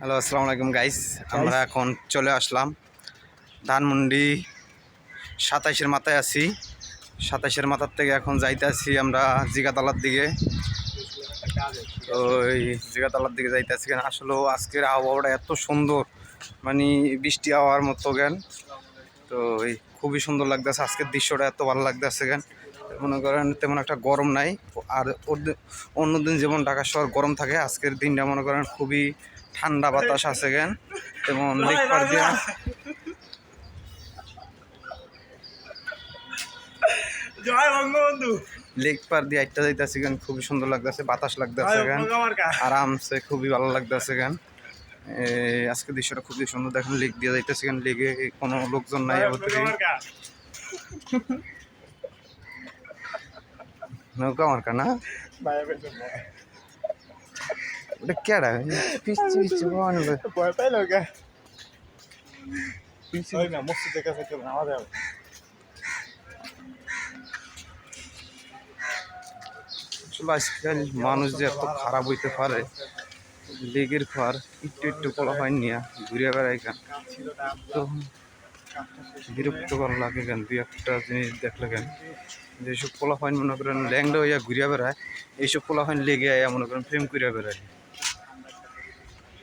Hello আসসালামু আলাইকুম guys আমরা এখন চলে আসলাম ধানমন্ডি সাতাইশের মাথায় আছি। সাতাইশের মাথার থেকে এখন যাইতে আছি আমরা জিগাতলার দিকে। তো ওই জিগাতলার দিকে যাইতে আছি কেন? আসলেও আজকের আবহাওয়াটা এত সুন্দর। মানে বৃষ্টি আবহাওয়ার মতো জ্ঞান তো খুবই সুন্দর লাগতেছে। আজকের দৃশ্যটা এত ভালো লাগতেছে কেন? মনে করেন তেমন একটা গরম নাই। আর ওর- অন্যদিন যেমন ঢাকা শহর গরম থাকে আজকের দিনটা মনে করেন খুবই ঠান্ডা বাতাস আছে কেন? লেক পার দিয়া জয় বঙ্গবন্ধু। লেক পার দিয়ে যাইতেছে কেন? খুবই সুন্দর লাগতেছে বাতাস লাগতেছে জয় কেন? আরামসে খুবই ভালো লাগতেছে কেন? এই আজকে দৃশ্যটা খুবই সুন্দর। দেখেন লেক দিয়ে যাইতেছে কেন? লেগে কোনো লোকজন নাই নৌকা আমার করে। ওটা কেডা? পিচ্ছি পিচ্ছি ভয় না মসজিদের কাছে কেউ নামা যাবে আসলে আজকাল মানুষ যে এত খারাপ হইতে পারে লেগের ফার একটু একটু কলা হয় নিয়া ঘুরে বেড়াই কেন? তো বিরক্ত করা লাগে কেন? দুই একটা জিনিস দেখলে কেন? যেসব পোলাফাইন মনে করেন ল্যাংডা হইয়া ঘুরিয়া বেড়ায়, এইসব পোলাফাইন লেগে আয়া মনে করেন ফ্রেম করিয়া বেড়ায়।